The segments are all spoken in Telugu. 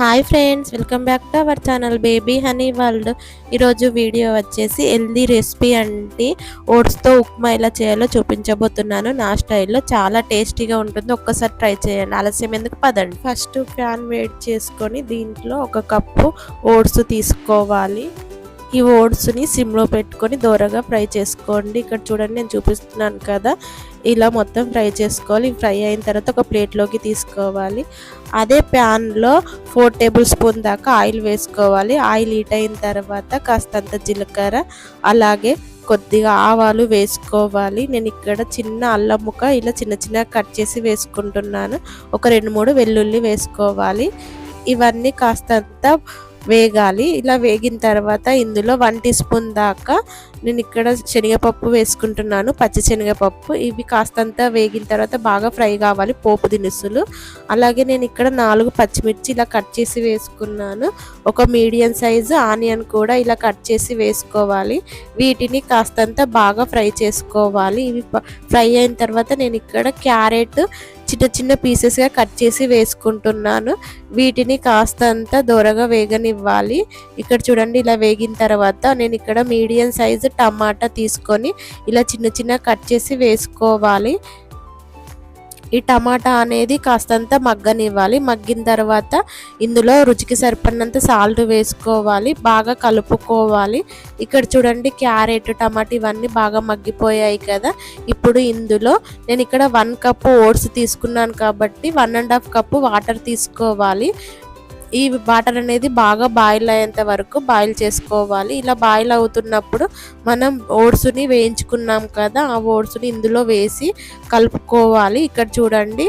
Hi friends welcome back to our channel baby honey world. ఈరోజు వీడియో వచ్చేసి హెల్దీ రెసిపీ అంటే ఓట్స్తో ఉప్మా ఎలా చేయాలో చూపించబోతున్నాను. నా స్టైల్లో చాలా టేస్టీగా ఉంటుంది. ఒక్కసారి ట్రై చేయండి. ఆలస్యం ఎందుకు? పదండి. ఫస్ట్ ఫ్యాన్ వేడి చేసుకొని దీంట్లో ఒక కప్పు ఓట్స్ తీసుకోవాలి. ఈ ఓట్స్ని సిమ్లో పెట్టుకొని దూరగా ఫ్రై చేసుకోండి. ఇక్కడ చూడండి నేను చూపిస్తున్నాను కదా. ఇలా మొత్తం ఫ్రై చేసుకోవాలి. ఫ్రై అయిన తర్వాత ఒక ప్లేట్లోకి తీసుకోవాలి. అదే ప్యాన్లో ఫోర్ టేబుల్ స్పూన్ దాకా ఆయిల్ వేసుకోవాలి. ఆయిల్ హీట్ అయిన తర్వాత కాస్తంత జీలకర్ర అలాగే కొద్దిగా ఆవాలు వేసుకోవాలి. నేను ఇక్కడ చిన్న అల్లం ముక్క ఇలా చిన్న చిన్న కట్ చేసి వేసుకుంటున్నాను. ఒక రెండు మూడు వెల్లుల్లి వేసుకోవాలి. ఇవన్నీ కాస్తంత వేగాలి. ఇలా వేగిన తర్వాత ఇందులో వన్ టీ స్పూన్ దాకా నేను ఇక్కడ శనగపప్పు వేసుకుంటున్నాను పచ్చి శనగపప్పు. ఇవి కాస్తంత వేగిన తర్వాత బాగా ఫ్రై కావాలి పోపు దినుసులు. అలాగే నేను ఇక్కడ నాలుగు పచ్చిమిర్చి ఇలా కట్ చేసి వేసుకున్నాను. ఒక మీడియం సైజు ఆనియన్ కూడా ఇలా కట్ చేసి వేసుకోవాలి. వీటిని కాస్తంత బాగా ఫ్రై చేసుకోవాలి. ఇవి ఫ్రై అయిన తర్వాత నేను ఇక్కడ క్యారెట్ చిన్న చిన్న పీసెస్గా కట్ చేసి వేసుకుంటున్నాను. వీటిని కాస్తంత దూరగా వేగనివ్వాలి. ఇక్కడ చూడండి ఇలా వేగిన తర్వాత నేను ఇక్కడ మీడియం సైజు టమాటా తీసుకొని ఇలా చిన్న చిన్న కట్ చేసి వేసుకోవాలి. ఈ టమాటా అనేది కాస్తంత మగ్గనివ్వాలి. మగ్గిన తర్వాత ఇందులో రుచికి సరిపడినంత సాల్ట్ వేసుకోవాలి. బాగా కలుపుకోవాలి. ఇక్కడ చూడండి క్యారెట్ టమాటా ఇవన్నీ బాగా మగ్గిపోయాయి కదా. ఇప్పుడు ఇందులో నేను ఇక్కడ వన్ కప్పు ఓట్స్ తీసుకున్నాను కాబట్టి one and half cup water తీసుకోవాలి. ఈ వాటర్ అనేది బాగా బాయిల్ అయ్యేంత వరకు బాయిల్ చేసుకోవాలి. ఇలా బాయిల్ అవుతున్నప్పుడు మనం ఓట్స్ని వేయించుకున్నాం కదా ఆ ఓట్స్ని ఇందులో వేసి కలుపుకోవాలి. ఇక్కడ చూడండి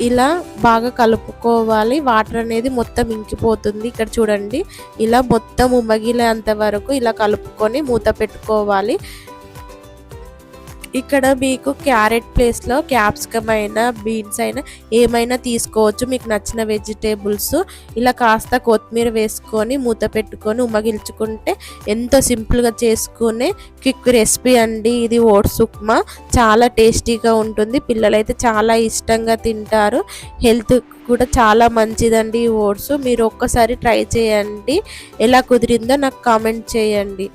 ఇలా బాగా కలుపుకోవాలి. వాటర్ అనేది మొత్తం ఇంకిపోతుంది. ఇక్కడ చూడండి ఇలా మొత్తం ఉమ్మగిలేంత వరకు ఇలా కలుపుకొని మూత పెట్టుకోవాలి. ఇక్కడ మీకు క్యారెట్ ప్లేస్లో క్యాప్సికమ్ అయినా బీన్స్ అయినా ఏమైనా తీసుకోవచ్చు. మీకు నచ్చిన వెజిటేబుల్స్ ఇలా కాస్త కొత్తిమీర వేసుకొని మూత పెట్టుకొని ఉమ్మగిల్చుకుంటే ఎంతో సింపుల్గా చేసుకునే క్విక్ రెసిపీ అండి. ఇది ఓట్స్ ఉప్మా. చాలా టేస్టీగా ఉంటుంది. పిల్లలైతే చాలా ఇష్టంగా తింటారు. హెల్త్ కూడా చాలా మంచిదండి ఈ ఓట్స్. మీరు ఒక్కసారి ట్రై చేయండి. ఎలా కుదిరిందో నాకు కామెంట్ చేయండి.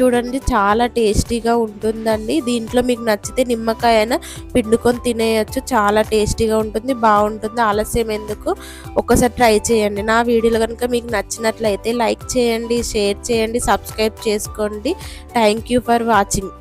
చూడండి చాలా టేస్టీగా ఉంటుందండి. దీంట్లో మీకు నచ్చితే నిమ్మకాయ అయినా పిండుకొని తినేయచ్చు. చాలా టేస్టీగా ఉంటుంది బాగుంటుంది. ఆలస్యం ఎందుకు? ఒకసారి ట్రై చేయండి. నా వీడియోలు కనుక మీకు నచ్చినట్లయితే లైక్ చేయండి షేర్ చేయండి సబ్స్క్రైబ్ చేసుకోండి. Thank for watching.